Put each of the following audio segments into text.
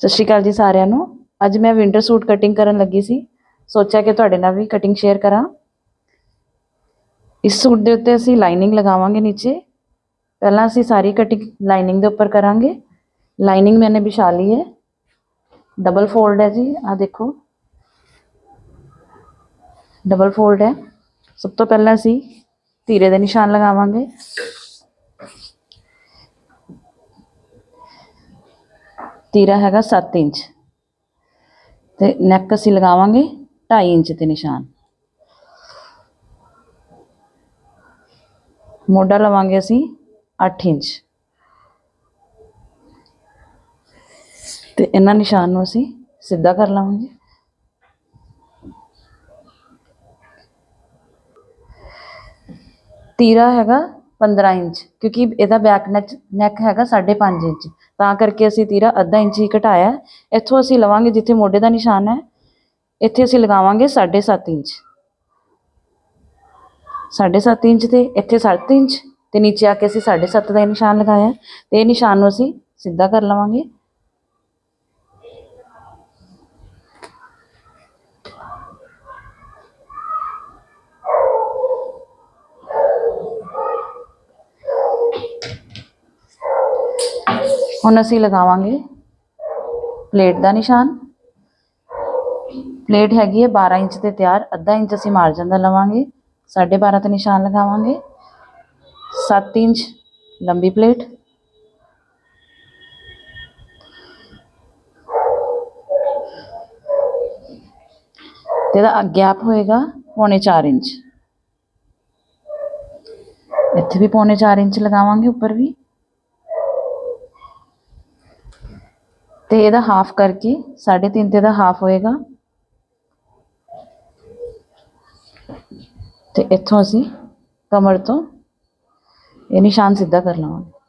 सत श्रीकाल जी सारों अज मैं विंटर सूट कटिंग करन लगी सी सोचा कि थोड़े ना भी कटिंग शेयर करा इस सूट के उत्ते असी लाइनिंग लगावे नीचे पहला असी सारी कटिंग लाइनिंग के उपर करा लाइनिंग मैंने बिछा ली है डबल फोल्ड है जी आ देखो डबल फोल्ड है सब तो पहला असी धीरे के निशान लगावे ਤੀਰਾ ਹੈਗਾ 7 ਇੰਚ। ਤੇ ਨੈਕ ਅਸੀਂ ਲਗਾਵਾਂਗੇ 2.5 ਇੰਚ ਤੇ ਨਿਸ਼ਾਨ। ਮੋਢਾ ਲਵਾਂਗੇ ਅਸੀਂ 8 ਇੰਚ। ਤੇ ਇਹਨਾਂ ਨਿਸ਼ਾਨ ਨੂੰ ਅਸੀਂ ਸਿੱਧਾ ਕਰ ਲਵਾਂਗੇ। ਤੀਰਾ ਹੈਗਾ 15 ਇੰਚ, ਕਿਉਂਕਿ ਇਹਦਾ ਬੈਕ ਨੈਕ ਨੈਕ ਹੈਗਾ 5.5 ਇੰਚ। ਤਾਂ ਕਰਕੇ ਅਸੀਂ ਤੀਰਾ ਅੱਧਾ ਇੰਚ ਹੀ ਘਟਾਇਆ। ਇੱਥੋਂ ਅਸੀਂ ਲਵਾਂਗੇ ਜਿੱਥੇ ਮੋਢੇ ਦਾ ਨਿਸ਼ਾਨ ਹੈ, ਇੱਥੇ ਅਸੀਂ ਲਗਾਵਾਂਗੇ 7.5 ਇੰਚ। 7.5 ਇੰਚ ਤੇ ਇੱਥੇ 7 ਇੰਚ ਤੇ ਨੀਚੇ ਆ ਕੇ ਅਸੀਂ 7.5 ਦਾ ਨਿਸ਼ਾਨ ਲਗਾਇਆ। ਹੈ ਤੇ ਇਹ ਨਿਸ਼ਾਨ ਨੂੰ ਅਸੀਂ ਸਿੱਧਾ ਕਰ ਲਵਾਂਗੇ। ਹੁਣ ਅਸੀਂ ਲਗਾਵਾਂਗੇ ਪਲੇਟ ਦਾ ਨਿਸ਼ਾਨ ਪਲੇਟ ਹੈਗੀ ਹੈ 12 ਇੰਚ ਤੇ ਤਿਆਰ ਅੱਧਾ ਇੰਚ ਅਸੀਂ ਮਾਰਜਨ ਦਾ ਲਵਾਂਗੇ 12.5 ਤੇ ਨਿਸ਼ਾਨ ਲਗਾਵਾਂਗੇ 7 ਇੰਚ ਲੰਬੀ ਪਲੇਟ ਤੇ ਇਹਦਾ ਗੈਪ ਹੋਏਗਾ ਪੌਣੇ 4 ਇੰਚ ਇੱਥੇ ਵੀ ਪੌਣੇ 4 ਇੰਚ ਲਗਾਵਾਂਗੇ ਉੱਪਰ ਵੀ ਤੇ ਇਹਦਾ ਹਾਫ ਕਰਕੇ 3.5 ਤੇ ਦਾ ਹਾਫ ਹੋਏਗਾ ਤੇ ਇੱਥੋਂ ਅਸੀਂ ਕਮਰ ਤੋਂ ਇਹ ਨਿਸ਼ਾਨ ਸਿੱਧਾ ਕਰ ਲਵਾਂਗੇ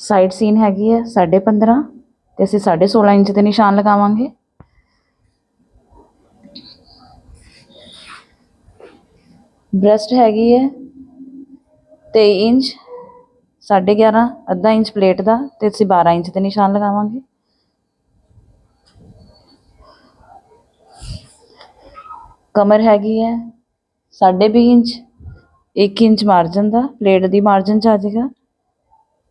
ਸਾਈਡ ਸੀਨ ਹੈਗੀ ਹੈ 15.5 ਤੇ ਅਸੀਂ 16.5 ਇੰਚ ਤੇ ਨਿਸ਼ਾਨ ਲਗਾਵਾਂਗੇ ਬ੍ਰੈਸਟ ਹੈਗੀ ਹੈ 23 ਇੰਚ 11.5 ਅੱਧਾ ਇੰਚ ਪਲੇਟ ਦਾ ਤੇ ਅਸੀਂ 12 ਇੰਚ ਤੇ ਨਿਸ਼ਾਨ ਲਗਾਵਾਂਗੇ। ਕਮਰ ਹੈਗੀ ਹੈ 20 ਇੰਚ 1 ਇੰਚ ਮਾਰਜਨ ਦਾ, ਪਲੇਟ ਦੀ ਮਾਰਜਨ ਚ ਆ ਜਾਏਗਾ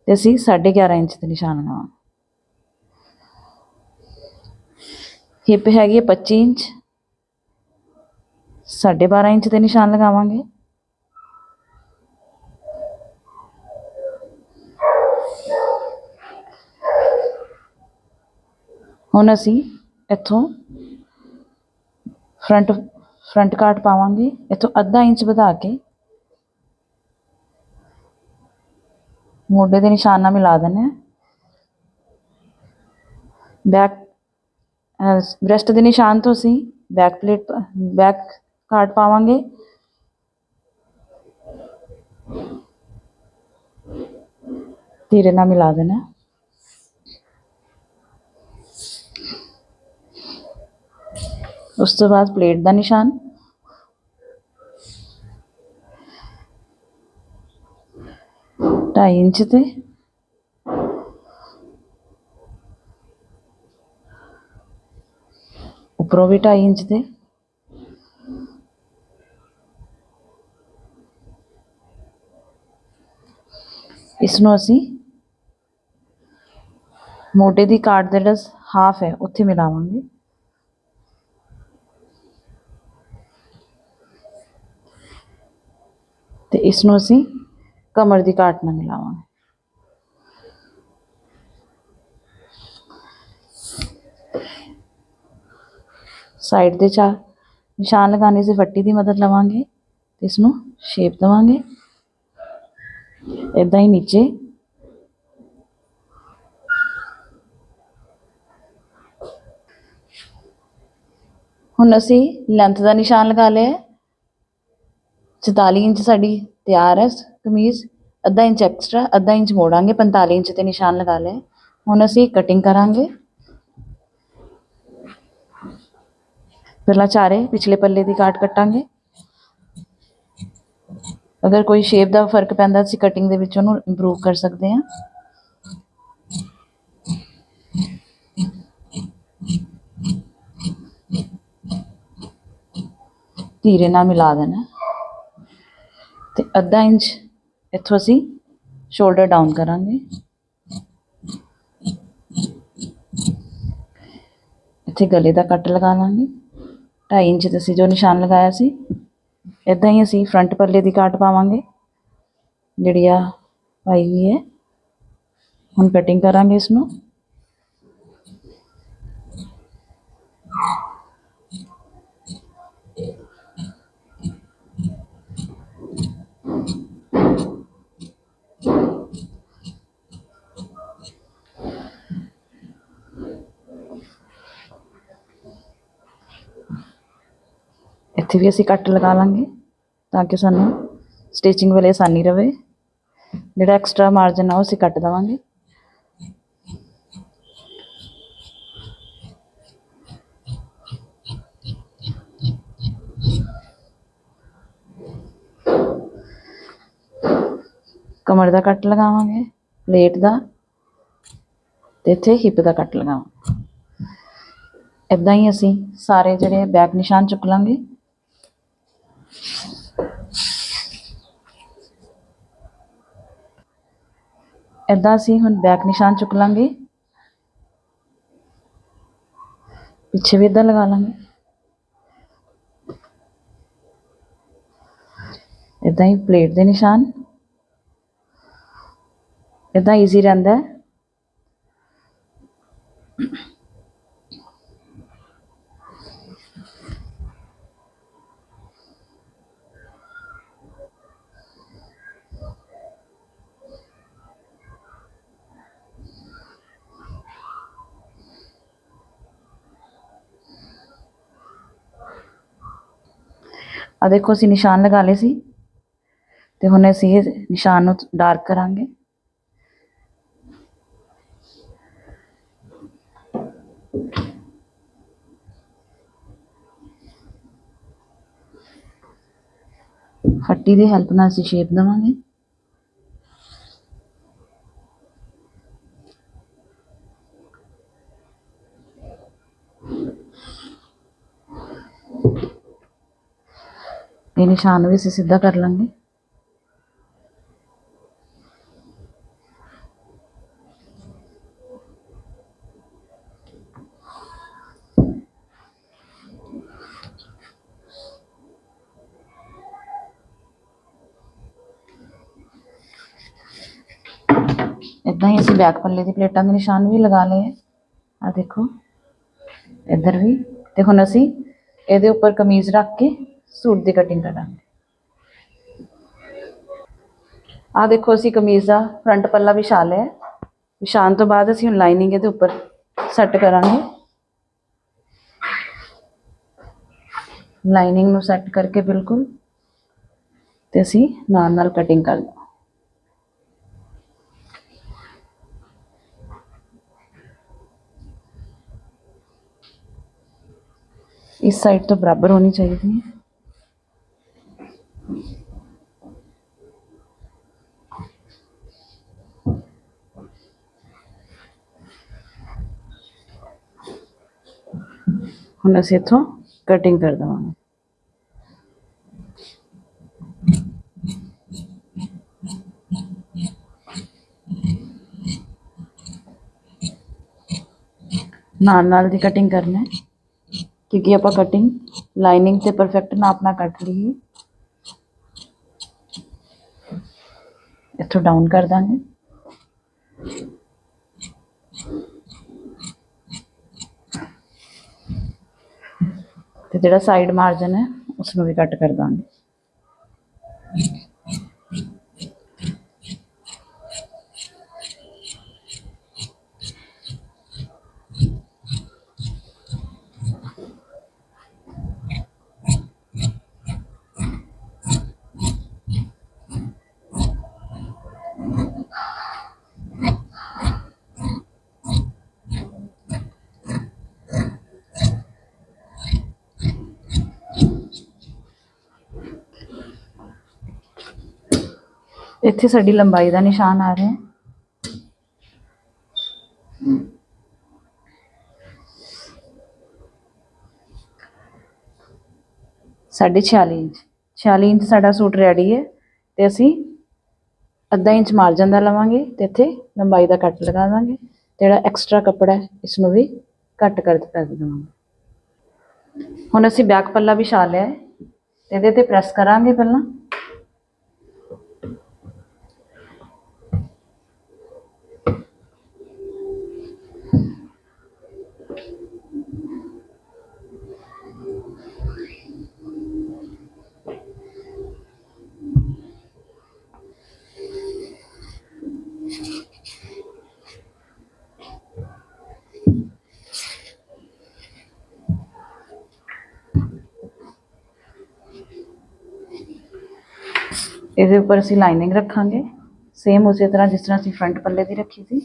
ਤੇ ਅਸੀਂ 11.5 ਇੰਚ ਤੇ ਨਿਸ਼ਾਨ ਲਗਾਵਾਂਗੇ। ਹਿਪ ਹੈਗੀ ਹੈ 25 ਇੰਚ 12.5 ਇੰਚ ਤੇ ਨਿਸ਼ਾਨ ਲਗਾਵਾਂਗੇ। ਹੁਣ ਅਸੀਂ ਇੱਥੋਂ ਫਰੰਟ ਫਰੰਟ ਕਾਟ ਪਾਵਾਂਗੇ ਇੱਥੋਂ ਅੱਧਾ ਇੰਚ ਵਧਾ ਕੇ ਮੋਢੇ ਦੇ ਨਿਸ਼ਾਨ ਨਾਲ ਮਿਲਾ ਦਿੰਦੇ ਹਾਂ ਬੈਕ ਬ੍ਰੈਸਟ ਦੇ ਨਿਸ਼ਾਨ ਤੋਂ ਅਸੀਂ ਬੈਕ ਪਲੇਟ ਬੈਕ ਕਾਟ ਪਾਵਾਂਗੇ ਧੀਰੇ ਨਾਲ ਮਿਲਾ ਦੇਣਾ ਉਸ ਤੋਂ ਬਾਅਦ ਪਲੇਟ ਦਾ ਨਿਸ਼ਾਨ। ਢਾਈ ਇੰਚ ਤੇ। ਉੱਪਰੋਂ ਵੀ ਢਾਈ ਇੰਚ ਤੇ। ਇਸ ਨੂੰ ਅਸੀਂ ਮੋਢੇ ਦੀ ਕਾਟ ਦਾ ਜਿਹੜਾ ਹਾਫ ਹੈ, ਉੱਥੇ ਮਿਲਾਵਾਂਗੇ। ਤੇ ਇਸ ਨੂੰ ਅਸੀਂ ਕਮਰ ਦੀ ਕਾਟ ਨਾਲ ਮਿਲਾਵਾਂਗੇ। ਸਾਈਡ ਦੇ ਚਾਰ ਨਿਸ਼ਾਨ ਲਗਾਣੇ ਸੇ ਫੱਟੀ ਦੀ ਮਦਦ ਲਵਾਂਗੇ ਤੇ ਇਸ ਨੂੰ ਸ਼ੇਪ ਦੇਵਾਂਗੇ। ਇਦਾਂ ਹੀ ਨੀਚੇ। ਹੁਣ ਅਸੀਂ ਲੈਂਥ ਦਾ ਨਿਸ਼ਾਨ ਲਗਾ ਲਿਆ 44 ਇੰਚ ਸਾਡੀ ਤਿਆਰ ਹੈ ਕਮੀਜ਼, ਅੱਧਾ ਇੰਚ ਐਕਸਟਰਾ ਅੱਧਾ ਇੰਚ ਮੋੜਾਂਗੇ 45 ਇੰਚ ਤੇ ਨਿਸ਼ਾਨ ਲਗਾ ਲਏ। ਹੁਣ ਅਸੀਂ ਕਟਿੰਗ ਕਰਾਂਗੇ। ਪਹਿਲਾਂ ਚਾਰੇ ਪਿਛਲੇ ਪੱਲੇ ਦੀ ਕਾਟ ਕੱਟਾਂਗੇ। ਅਗਰ ਕੋਈ ਸ਼ੇਪ ਦਾ ਫ਼ਰਕ ਪੈਂਦਾ ਅਸੀਂ ਕਟਿੰਗ ਦੇ ਵਿੱਚ ਉਹਨੂੰ ਇੰਪਰੂਵ ਕਰ ਸਕਦੇ ਹਾਂ। ਧੀਰੇ ਨਾਲ ਮਿਲਾ ਦੇਣਾ। ਤੇ ਅੱਧਾ ਇੰਚ ਇੱਥੋਂ ਅਸੀਂ ਸ਼ੋਲਡਰ ਡਾਊਨ ਕਰਾਂਗੇ। ਇੱਥੇ ਗਲੇ ਦਾ ਕੱਟ ਲਗਾ ਲਾਂਗੇ। 2.5 ਇੰਚ ਤੇ ਅਸੀਂ ਜੋ ਨਿਸ਼ਾਨ ਲਗਾਇਆ ਸੀ ਇਦਾਂ ਹੀ ਅਸੀਂ ਫਰੰਟ ਪੱਲੇ ਦੀ ਕਾਟ ਪਾਵਾਂਗੇ। ਜਿਹੜੀ ਆ ਪਾਈ ਹੋਈ ਹੈ। ਹੁਣ ਕਟਿੰਗ ਕਰਾਂਗੇ ਇਸ ਨੂੰ ਇੱਥੇ ਵੀ ਅਸੀਂ ਕੱਟ ਲਗਾ ਲਾਂਗੇ ਤਾਂ ਕਿ ਸਾਨੂੰ ਸਟਿਚਿੰਗ ਵੇਲੇ ਆਸਾਨੀ ਰਵੇ ਜਿਹੜਾ ਐਕਸਟਰਾ ਮਾਰਜਨ ਆ ਉਹ ਅਸੀਂ ਕੱਟ ਦੇਵਾਂਗੇ ਕਮਰ ਦਾ ਕੱਟ ਲਗਾਵਾਂਗੇ ਪਲੇਟ ਦਾ ਤੇ ਇੱਥੇ ਹਿੱਪ ਦਾ ਕੱਟ ਲਗਾਵਾਂਗੇ ਇਦਾਂ ਹੀ ਅਸੀਂ ਸਾਰੇ ਜਿਹੜੇ ਬੈਕ ਨਿਸ਼ਾਨ ਚੁੱਕ ਲਾਂਗੇ ਇਦਾਂ ਅਸੀਂ ਹੁਣ ਬੈਕ ਨਿਸ਼ਾਨ ਚੁੱਕ ਲਾਂਗੇ। ਪਿੱਛੇ ਵੀ ਇਦਾਂ ਲਗਾ ਲਾਂਗੇ। ਇਦਾਂ ਹੀ ਪਲੇਟ ਦੇ ਨਿਸ਼ਾਨ। ਇਦਾਂ ਈਜ਼ੀ ਰਹਿੰਦਾ ਹੈ। ਆ ਦੇਖੋ, ਅਸੀਂ ਨਿਸ਼ਾਨ ਲਗਾ ਲਏ ਸੀ ਤੇ ਹੁਣ ਅਸੀਂ ਇਹ ਨਿਸ਼ਾਨ ਨੂੰ ਡਾਰਕ ਕਰਾਂਗੇ। ਹੱਟੀ ਦੀ ਹੈਲਪ ਨਾਲ ਅਸੀਂ ਸ਼ੇਪ ਦੇਵਾਂਗੇ। ये निशान भी इसे सीधा कर लेंगे। इदा ही असं बैक पल्ले की प्लेटा के निशान भी लगा ले देखो। इधर भी। तो हम असी ये उपर कमीज़ रख के ਸੂਟ ਦੀ ਕਟਿੰਗ ਕਰਾਂਗੇ ਆ ਦੇਖੋ ਅਸੀਂ ਕਮੀਜ਼ ਦਾ ਫਰੰਟ ਪੱਲਾ ਵਿਛਾ ਲਿਆ ਹੈ। ਵਿਛਾਉਣ ਤੋਂ ਬਾਅਦ ਅਸੀਂ ਹੁਣ ਲਾਈਨਿੰਗ ਇਹਦੇ ਉੱਪਰ ਸੈੱਟ ਕਰਾਂਗੇ ਲਾਈਨਿੰਗ ਨੂੰ ਸੈੱਟ ਕਰਕੇ ਬਿਲਕੁਲ ਤੇ ਅਸੀਂ ਨਾਲ ਨਾਲ ਕਟਿੰਗ ਕਰ ਲਵਾਂ इस साइड तो बराबर होनी चाहिए ਹੁਣ ਅਸੀਂ ਇੱਥੋਂ ਕਟਿੰਗ ਕਰ ਦੇਵਾਂਗੇ ਨਾਲ ਨਾਲ ਦੀ ਕਟਿੰਗ ਕਰਨਾ ਹੈ ਕਿਉਂਕਿ ਆਪਾਂ ਕਟਿੰਗ ਲਾਈਨਿੰਗ ਤੇ ਪਰਫੈਕਟ ਨਾਪ ਨਾਲ ਕੱਟ ਲਈ ਇੱਥੋਂ ਡਾਊਨ ਕਰ ਦਾਂਗੇ ਜਿਹੜਾ ਸਾਈਡ ਮਾਰਜਨ ਹੈ ਉਸ ਨੂੰ ਵੀ ਕੱਟ ਕਰ ਦਾਂਗੇ। ਇੱਥੇ ਸਾਡੀ ਲੰਬਾਈ ਦਾ ਨਿਸ਼ਾਨ ਆ ਰਿਹਾ ਹੈ। ਸਾਢੇ 46 ਇੰਚ। 46 ਇੰਚ ਸਾਡਾ ਸੂਟ ਰੈਡੀ ਹੈ ਤੇ ਅਸੀਂ ਅੱਧਾ ਇੰਚ ਮਾਰਜਨ ਦਾ ਲਵਾਂਗੇ ਤੇ ਇੱਥੇ ਲੰਬਾਈ ਦਾ ਕੱਟ ਲਗਾ ਦਾਂਗੇ। ਤੇ ਜਿਹੜਾ ਐਕਸਟਰਾ ਕੱਪੜਾ ਹੈ ਇਸ ਨੂੰ ਵੀ ਕੱਟ ਕਰ ਦੇਵਾਂਗੇ ਹੁਣ ਅਸੀਂ ਬੈਕ ਪੱਲਾ ਵਿਛਾ ਲਿਆ ਹੈ। ਇਹਦੇ ਤੇ ਪ੍ਰੈਸ ਕਰਾਂਗੇ ਪਹਿਲਾਂ। ਇਹਦੇ ਉੱਪਰ ਅਸੀਂ ਲਾਈਨਿੰਗ ਰੱਖਾਂਗੇ ਸੇਮ ਉਸੇ ਤਰ੍ਹਾਂ ਜਿਸ ਤਰ੍ਹਾਂ ਅਸੀਂ ਫਰੰਟ ਪੱਲੇ ਦੀ ਰੱਖੀ ਸੀ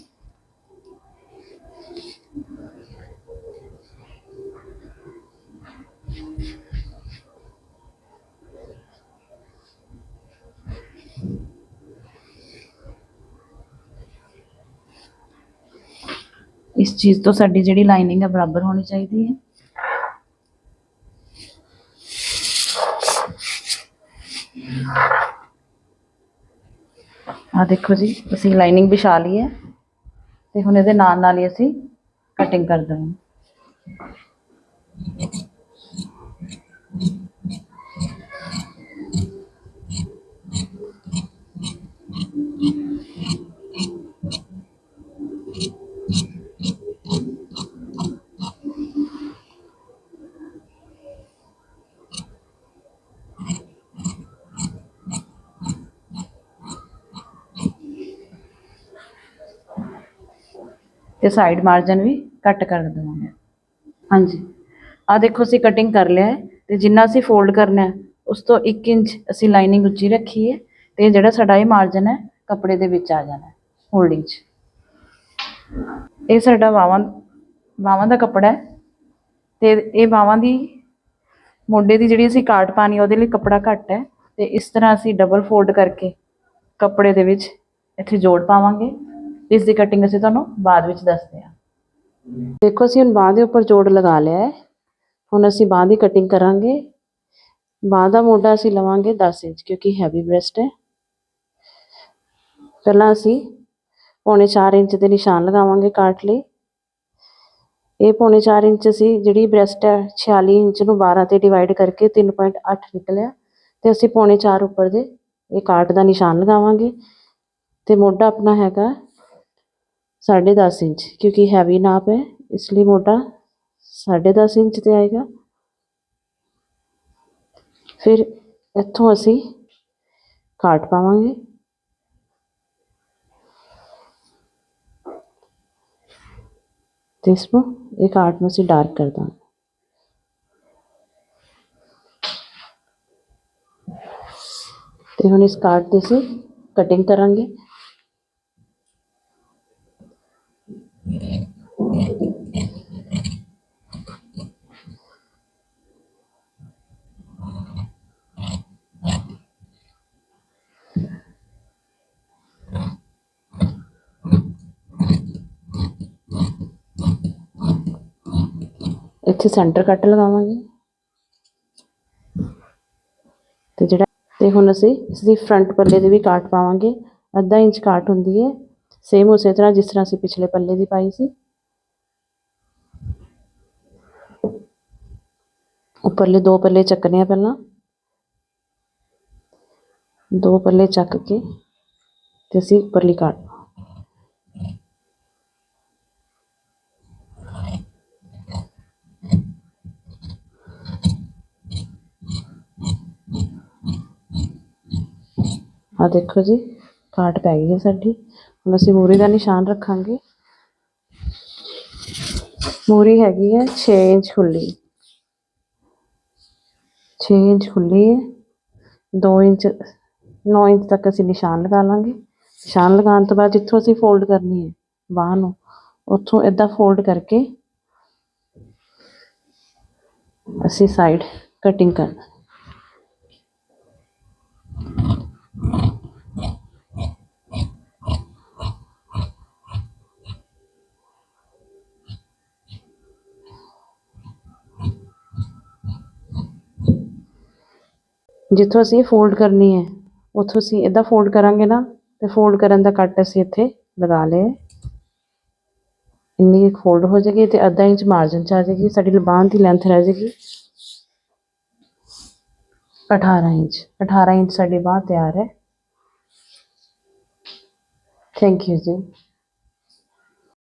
ਇਸ ਚੀਜ਼ ਤੋਂ ਸਾਡੀ ਜਿਹੜੀ ਲਾਈਨਿੰਗ ਹੈ ਬਰਾਬਰ ਹੋਣੀ ਚਾਹੀਦੀ ਹੈ ਆ ਦੇਖੋ ਜੀ, ਅਸੀਂ ਲਾਈਨਿੰਗ ਵਿਛਾ ਲਈ ਹੈ ਤੇ ਹੁਣ ਇਹਦੇ ਨਾਲ ਨਾਲ ਹੀ ਅਸੀਂ ਕਟਿੰਗ ਕਰ ਦੇਵਾਂਗੇ। ਤੇ ਸਾਈਡ ਮਾਰਜਨ ਵੀ ਕੱਟ ਕਰ ਦੇਵਾਂਗੇ। ਹਾਂਜੀ। ਆ ਦੇਖੋ, ਅਸੀਂ ਕਟਿੰਗ ਕਰ ਲਿਆ ਹੈ ਤੇ ਜਿੰਨਾ ਅਸੀਂ ਫੋਲਡ ਕਰਨਾ ਹੈ, ਉਸ ਤੋਂ 1 ਇੰਚ ਅਸੀਂ ਲਾਈਨਿੰਗ ਉੱਚੀ ਰੱਖੀ ਹੈ ਤੇ ਜਿਹੜਾ ਸਾਡਾ ਇਹ ਮਾਰਜਨ ਹੈ, ਕੱਪੜੇ ਦੇ ਵਿੱਚ ਆ ਜਾਣਾ ਹੋਲਡਿੰਗ 'ਚ। ਇਹ ਸਾਡਾ ਬਾਵਾਂ ਬਾਵਾਂ ਦਾ ਕੱਪੜਾ ਹੈ ਤੇ ਇਹ ਬਾਵਾਂ ਦੀ ਮੋਢੇ ਦੀ ਜਿਹੜੀ ਅਸੀਂ ਕਾਟ ਪਾਣੀ ਉਹਦੇ ਲਈ ਕੱਪੜਾ ਘੱਟ ਹੈ ਤੇ ਇਸ ਤਰ੍ਹਾਂ ਅਸੀਂ ਡਬਲ ਫੋਲਡ ਕਰਕੇ ਕੱਪੜੇ ਦੇ ਵਿੱਚ ਇੱਥੇ ਜੋੜ ਪਾਵਾਂਗੇ। ਇਸ ਦੀ ਕਟਿੰਗ ਅਸੀਂ ਤੁਹਾਨੂੰ ਬਾਅਦ ਵਿੱਚ ਦੱਸਦੇ ਹਾਂ। ਦੇਖੋ ਅਸੀਂ ਹੁਣ ਬਾਂਹ ਦੇ ਉੱਪਰ ਜੋੜ ਲਗਾ ਲਿਆ ਹੈ। ਹੁਣ ਅਸੀਂ ਬਾਂਹ ਦੀ ਕਟਿੰਗ ਕਰਾਂਗੇ। ਬਾਂਹ ਦਾ ਮੋਢਾ ਅਸੀਂ ਲਵਾਂਗੇ 10 ਇੰਚ ਕਿਉਂਕਿ ਹੈਵੀ ਬ੍ਰੈਸਟ ਹੈ। ਪਹਿਲਾਂ ਅਸੀਂ ਪੌਣੇ 4 ਇੰਚ ਦੇ ਨਿਸ਼ਾਨ ਲਗਾਵਾਂਗੇ ਕਾਟ ਲਈ। ਇਹ ਪੌਣੇ 4 ਇੰਚ ਅਸੀਂ ਜਿਹੜੀ ਬ੍ਰੈਸਟ ਹੈ 46 ਇੰਚ ਨੂੰ 12 ਤੇ ਡਿਵਾਈਡ ਕਰਕੇ 3.8 ਨਿਕਲਿਆ। ਤੇ ਅਸੀਂ ਪੌਣੇ 4 ਉੱਪਰ ਦੇ ਇਹ ਕਾਟ ਦਾ ਨਿਸ਼ਾਨ ਲਗਾਵਾਂਗੇ। ਤੇ ਮੋਢਾ ਆਪਣਾ ਹੈਗਾ 10.5 ਇੰਚ ਕਿਉਂਕਿ ਹੈਵੀ ਨਾਪ ਹੈ ਇਸ ਲਈ ਮੋਢਾ 10.5 ਇੰਚ ਤੇ ਆਏਗਾ ਫਿਰ ਇੱਥੋਂ ਅਸੀਂ ਕਾਟ ਪਾਵਾਂਗੇ ਤੇ ਇਸ ਨੂੰ ਇਹ ਕਾਟ ਨੂੰ ਅਸੀਂ ਡਾਰਕ ਕਰ ਦਾਂਗੇ ਤੇ ਹੁਣ ਇਸ ਕਾਟ ਦੀ ਅਸੀਂ ਕਟਿੰਗ ਕਰਾਂਗੇ ਇੱਥੇ ਸੈਂਟਰ ਕੱਟ ਲਗਾਵਾਂਗੇ ਤੇ ਜਿਹੜਾ ਤੇ ਹੁਣ ਅਸੀਂ ਇਸ ਦੀ ਫਰੰਟ ਪੱਲੇ ਦੇ ਵੀ ਕਾਟ ਪਾਵਾਂਗੇ ਅੱਧਾ ਇੰਚ ਕਾਟ ਹੁੰਦੀ ਹੈ ਸੇਮ ਉਸੇ ਤਰ੍ਹਾਂ ਜਿਸ ਤਰ੍ਹਾਂ ਅਸੀਂ ਪਿਛਲੇ ਪੱਲੇ ਦੀ ਪਾਈ ਸੀ ਉੱਪਰਲੇ ਦੋ ਪੱਲੇ ਚੱਕਨੇ ਆ ਪਹਿਲਾਂ ਦੋ ਪੱਲੇ ਚੱਕ ਕੇ ਤੇ ਅਸੀਂ ਉੱਪਰਲੀ ਕਾਟ ਆ ਦੇਖੋ ਜੀ ਕਾਟ ਪੈ ਗਈ ਹੈ ਸਾਡੀ ਹੁਣ ਅਸੀਂ ਮੂਰੀ ਦਾ ਨਿਸ਼ਾਨ ਰੱਖਾਂਗੇ ਮੂਰੀ ਹੈਗੀ ਹੈ 6 ਇੰਚ ਖੁੱਲੀ 6 ਇੰਚ ਖੁੱਲੀ ਹੈ 2 ਇੰਚ 9 ਇੰਚ ਤੱਕ ਅਸੀਂ ਨਿਸ਼ਾਨ ਲਗਾ ਲਾਂਗੇ ਨਿਸ਼ਾਨ ਲਗਾਉਣ ਤੋਂ ਬਾਅਦ ਜਿੱਥੋਂ ਅਸੀਂ ਫੋਲਡ ਕਰਨੀ ਹੈ ਬਾਂਹ ਨੂੰ ਉੱਥੋਂ ਇਦਾਂ ਫੋਲਡ ਕਰਕੇ ਅਸੀਂ ਸਾਈਡ ਕਟਿੰਗ ਕਰਨਾ ਜਿੱਥੋਂ ਅਸੀਂ ਫੋਲਡ ਕਰਨੀ ਹੈ, ਉੱਥੋਂ ਅਸੀਂ ਇਦਾਂ ਫੋਲਡ ਕਰਾਂਗੇ ਨਾ, ਤੇ ਫੋਲਡ ਕਰਨ ਦਾ ਕੱਟ ਅਸੀਂ ਇੱਥੇ ਲਗਾ ਲਏ ਇੰਨੀ ਇੱਕ ਫੋਲਡ ਹੋ ਜਾਏਗੀ ਤੇ ਅੱਧਾ ਇੰਚ ਮਾਰਜਨ ਚ ਆ ਜਾਏਗੀ, ਸਾਡੀ ਲਬਾਨ ਦੀ ਲੈਂਥ ਰਹਿ ਜਾਏਗੀ 18 ਇੰਚ। 18 ਇੰਚ ਸਾਡੀ ਬਾਂਹ ਤਿਆਰ ਹੈ। ਥੈਂਕ ਯੂ ਜੀ।